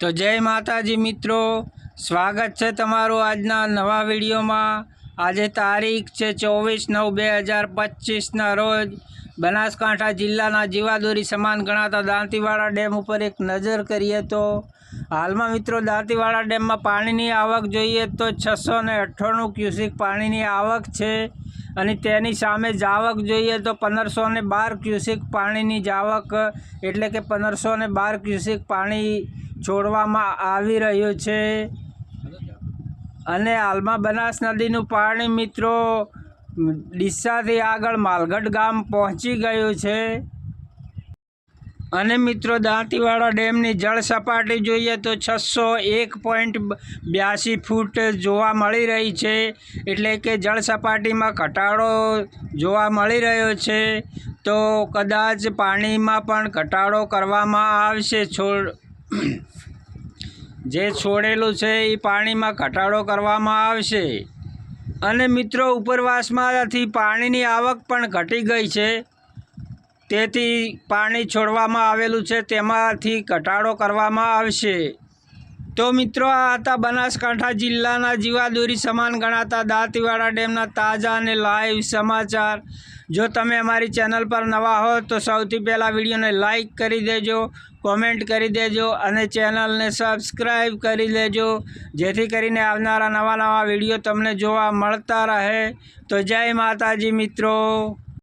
તો જય માતાજી મિત્રો, સ્વાગત છે તમારું આજના નવા વિડીયોમાં. આજે તારીખ છે ચોવીસ નવ બે હજાર પચીસના રોજ બનાસકાંઠા જિલ્લાના જીવાદોરી સમાન ગણાતા દાંતીવાડા ડેમ ઉપર એક નજર કરીએ તો હાલમાં મિત્રો દાંતીવાડા ડેમમાં પાણીની આવક જોઈએ તો છસો ને અઠ્ઠાણું ક્યુસિક પાણીની આવક છે અને તેની સામે જાવક જોઈએ તો પંદરસો ને બાર ક્યુસિક પાણીની જાવક એટલે કે પંદરસો ને બાર ક્યુસિક પાણી છોડવામાં આવી રહ્યું છે. અને હાલમાં બનાસ નદીનું પાણી મિત્રો ડીસાથી આગળ માલગઢ ગામ પહોંચી ગયું છે. અને મિત્રો દાંતીવાડા ડેમની જળ સપાટી જોઈએ તો છસો એક પોઈન્ટ બ્યાસી ફૂટ જોવા મળી રહી છે. એટલે કે જળ સપાટીમાં ઘટાડો જોવા મળી રહ્યો છે. તો કદાચ પાણીમાં પણ ઘટાડો કરવામાં આવશે. છોડ જે છોડેલું છે એ પાણીમાં ઘટાડો કરવામાં આવશે. અને મિત્રો, ઉપરવાસમાંથી પાણીની આવક પણ ઘટી ગઈ છે. તેથી પાણી છોડવામાં આવેલું છે, તેમાંથી ઘટાડો કરવામાં આવશે. તો મિત્રો, આ હતા બનાસકાંઠા જિલ્લાના જીવાદોરી સમાન ગણાતા દાંતીવાડા ડેમના તાજા અને લાઈવ સમાચાર. જો તમે અમારી ચેનલ પર નવા હો, તો સૌથી પહેલાં વિડીયોને લાઈક કરી દેજો કોમેન્ટ કરી દેજો અને ચેનલને સબસ્ક્રાઈબ કરી લેજો જેથી કરીને આવનારા નવા નવા વીડિયો તમને જોવા મળતા રહે. તો જય માતાજી મિત્રો.